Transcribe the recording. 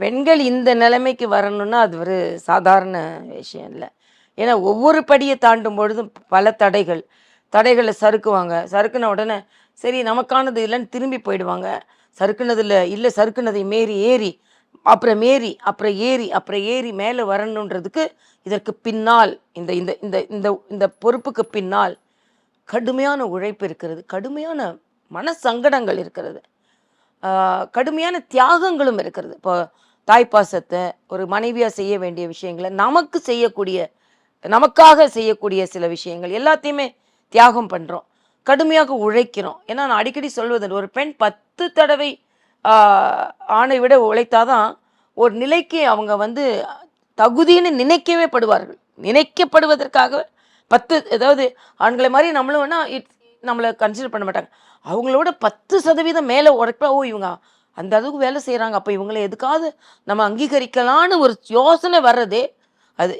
பெண்கள் இந்த நிலைமைக்கு வரணும்னா அது ஒரு சாதாரண விஷயம் இல்லை. ஏன்னா ஒவ்வொரு படியை தாண்டும் பொழுதும் பல தடைகள். தடைகளை சறுக்குவாங்க. சறுக்குன உடனே சரி நமக்கானது இல்லைன்னு திரும்பி போயிடுவாங்க. சறுக்குனதில் இல்லை சறுக்குனதை மேரி ஏறி அப்புறம் ஏறி அப்புறம் ஏறி அப்புறம் ஏறி மேலே வரணுன்றதுக்கு இதற்கு பின்னால் இந்த இந்த இந்த இந்த இந்த பொறுப்புக்கு பின்னால் கடுமையான உழைப்பு இருக்கிறது. கடுமையான மன சங்கடங்கள் இருக்கிறது. கடுமையான தியாகங்களும் இருக்கிறது. இப்போ தாய்ப்பாசத்தை ஒரு மனைவியாக செய்ய வேண்டிய விஷயங்களை நமக்கு செய்யக்கூடிய நமக்காக செய்யக்கூடிய சில விஷயங்கள் எல்லாத்தையுமே தியாகம் பண்ணுறோம் கடுமையாக உழைக்கிறோம். ஏன்னா நான் அடிக்கடி சொல்வது ஒரு பெண் பத்து தடவை ஆணை விட உழைத்தாதான் ஒரு நிலைக்கு அவங்க வந்து தகுதின்னு நினைக்கவே படுவார்கள். நினைக்கப்படுவதற்காக பத்து அதாவது ஆண்களை மாதிரி நம்மளும் வேணா இட்ஸ் நம்மளை கன்சிடர் பண்ண மாட்டாங்க. அவங்களோட பத்து சதவீதம் மேலே உழைப்பா ஓ இவங்க அந்த அளவுக்கு வேலை செய்கிறாங்க அப்போ இவங்களை எதுக்காவது நம்ம அங்கீகரிக்கலான்னு ஒரு யோசனை வர்றதே அது